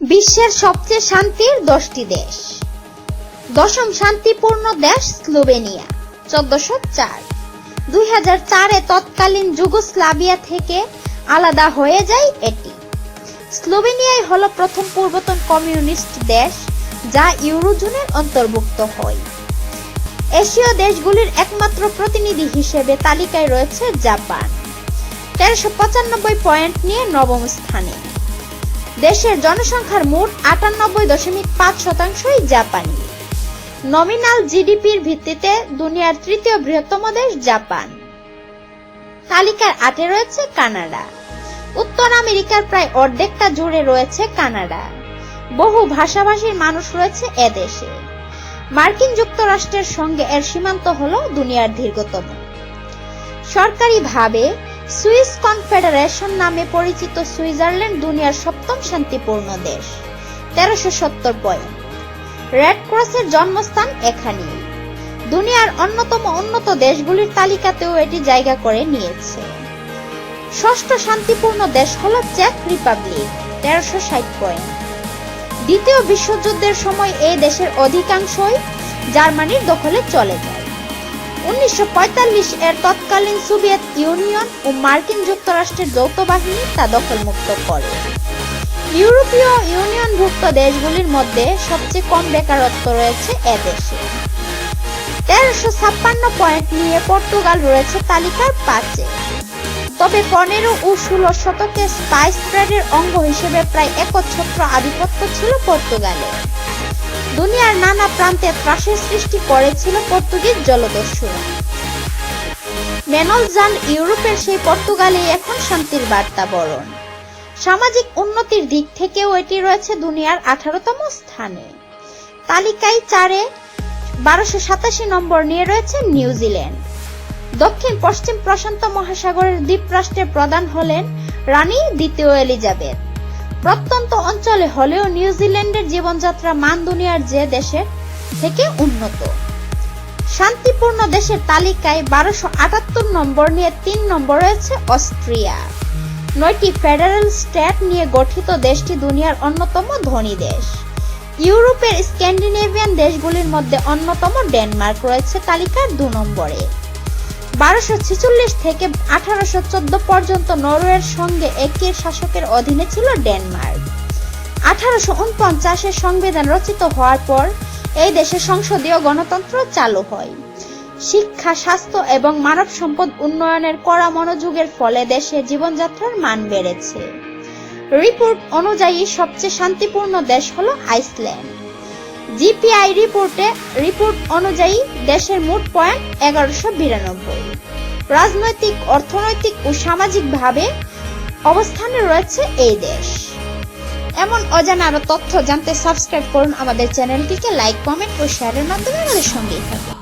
বিশ্বের সবচেয়ে শান্তির দশটি দেশ। দশম শান্তিপূর্ণ দেশ স্লোভেনিয়া, চোদ্দশো চার। দুই হাজার চারে তৎকালীন যুগোস্লাভিয়া থেকে আলাদা হয়ে যায় এটি। স্লোভেনিয়াই হলো প্রথম পূর্বতন কমিউনিস্ট দেশ যা ইউরোজোনের অন্তর্ভুক্ত হয়। এশীয় দেশগুলির একমাত্র প্রতিনিধি হিসেবে তালিকায় রয়েছে জাপান। তেরোশো পঁচানব্বই পয়েন্ট নিয়ে নবম স্থানে। দেশের জনসংখ্যার মোট আটানব্বই দশমিক পাঁচ শতাংশই জাপানি। নমিনাল জিডিপির ভিত্তিতে দুনিয়ার তৃতীয় বৃহত্তম দেশ জাপান। তালিকার আটে রয়েছে কানাডা। উত্তর আমেরিকার প্রায় অর্ধেকটা জুড়ে রয়েছে কানাডা। বহু ভাষাভাষীর মানুষ রয়েছে এদেশে মার্কিন যুক্তরাষ্ট্রের সঙ্গে এর সীমান্ত হল দুনিয়ার দীর্ঘতম। সরকারিভাবে সুইস কনফেডারেশন নামে পরিচিত সুইজারল্যান্ড দুনিয়ার সপ্তম শান্তিপূর্ণ দেশ, তেরোশো সত্তর পয়েন্ট। রেড ক্রসের জন্মস্থান এখানে দুনিয়ার অন্যতম উন্নত দেশগুলির তালিকাতেও এটি জায়গা করে নিয়েছে। ষষ্ঠ শান্তিপূর্ণ দেশ হল চেক রিপাবলিক, তেরোশো ষাট পয়েন্ট। দ্বিতীয় বিশ্বযুদ্ধের সময় এই দেশের অধিকাংশই জার্মানির দখলে চলে যায়। উনিশশো এর তৎকালীন সোভিয়েত ইউনিয়ন ও মার্কিন যুক্তরাষ্ট্রের যৌথ বাহিনী তা দখলমুক্ত করে। ইউরোপীয় ইউনিয়নভুক্ত দেশগুলির মধ্যে সবচেয়ে কম বেকারত্ব রয়েছে এদেশে তেরোশো ছাপ্পান্ন পয়েন্ট নিয়ে পর্তুগাল রয়েছে তালিকার পাঁচে। তবে পনেরো ও ষোলো শতকে স্পাইস ট্রেডের অঙ্গ হিসেবে প্রায় একচ্ছত্র আধিপত্য ছিল পর্তুগালে। দুনিয়ার নানা প্রান্তে ত্রাসের সৃষ্টি করেছিল পর্তুগিজ জলদস্যুরা। মেনলজান ইউরোপের সেই পর্তুগালে এখন শান্তির বার্তা বরণ। সামাজিক উন্নতির দিক থেকেও এটি রয়েছে দুনিয়ার আঠারোতম স্থানে। তালিকায় চারে বারোশো সাতাশি নম্বর নিয়ে রয়েছে নিউজিল্যান্ড দক্ষিণ পশ্চিম প্রশান্ত মহাসাগরের দ্বীপরাষ্ট্রের প্রধান হলেন রানী দ্বিতীয় এলিজাবেথ। প্রত্যন্ত অঞ্চলে হলেও নিউজিল্যান্ডের জীবনযাত্রা মান দুনিয়ার যে দেশের থেকে উন্নত। শান্তিপূর্ণ দেশের তালিকায় বারোশো আটাত্তর নম্বর নিয়ে তিন নম্বর রয়েছে অস্ট্রিয়া। নয়টি ফেডারেল স্টেট নিয়ে গঠিত দেশটি দুনিয়ার অন্যতম ধনী দেশ। ইউরোপের স্ক্যান্ডিনেভিয়ান দেশগুলির মধ্যে অন্যতম ডেনমার্ক রয়েছে তালিকার দু নম্বরে। বারোশো ছেচল্লিশ থেকে আঠারোশো চোদ্দ পর্যন্ত নরওয়ের সঙ্গে একই শাসকের অধীনে ছিল ডেনমার্ক। আঠারোশো উনপঞ্চাশের সংবিধান রচিত হওয়ার পর এই দেশে সংসদীয় গণতন্ত্র চালু হয়। শিক্ষা, স্বাস্থ্য এবং মানব সম্পদ উন্নয়নের কড়া মনোযোগের ফলে দেশে জীবনযাত্রার মান বেড়েছে। রিপোর্ট অনুযায়ী সবচেয়ে শান্তিপূর্ণ দেশ হলো আইসল্যান্ড। জিপিআই রিপোর্টে, রিপোর্ট অনুযায়ী দেশের মোট পয়েন্ট এগারোশো বিরানব্বই। রাজনৈতিক, অর্থনৈতিক ও সামাজিকভাবে অবস্থানে রয়েছে এই দেশ। এমন অজানা আরও তথ্য জানতে সাবস্ক্রাইব করুন আমাদের চ্যানেলটিকে, লাইক, কমেন্ট ও শেয়ারের মাধ্যমে আমাদের সঙ্গেই থাকুন।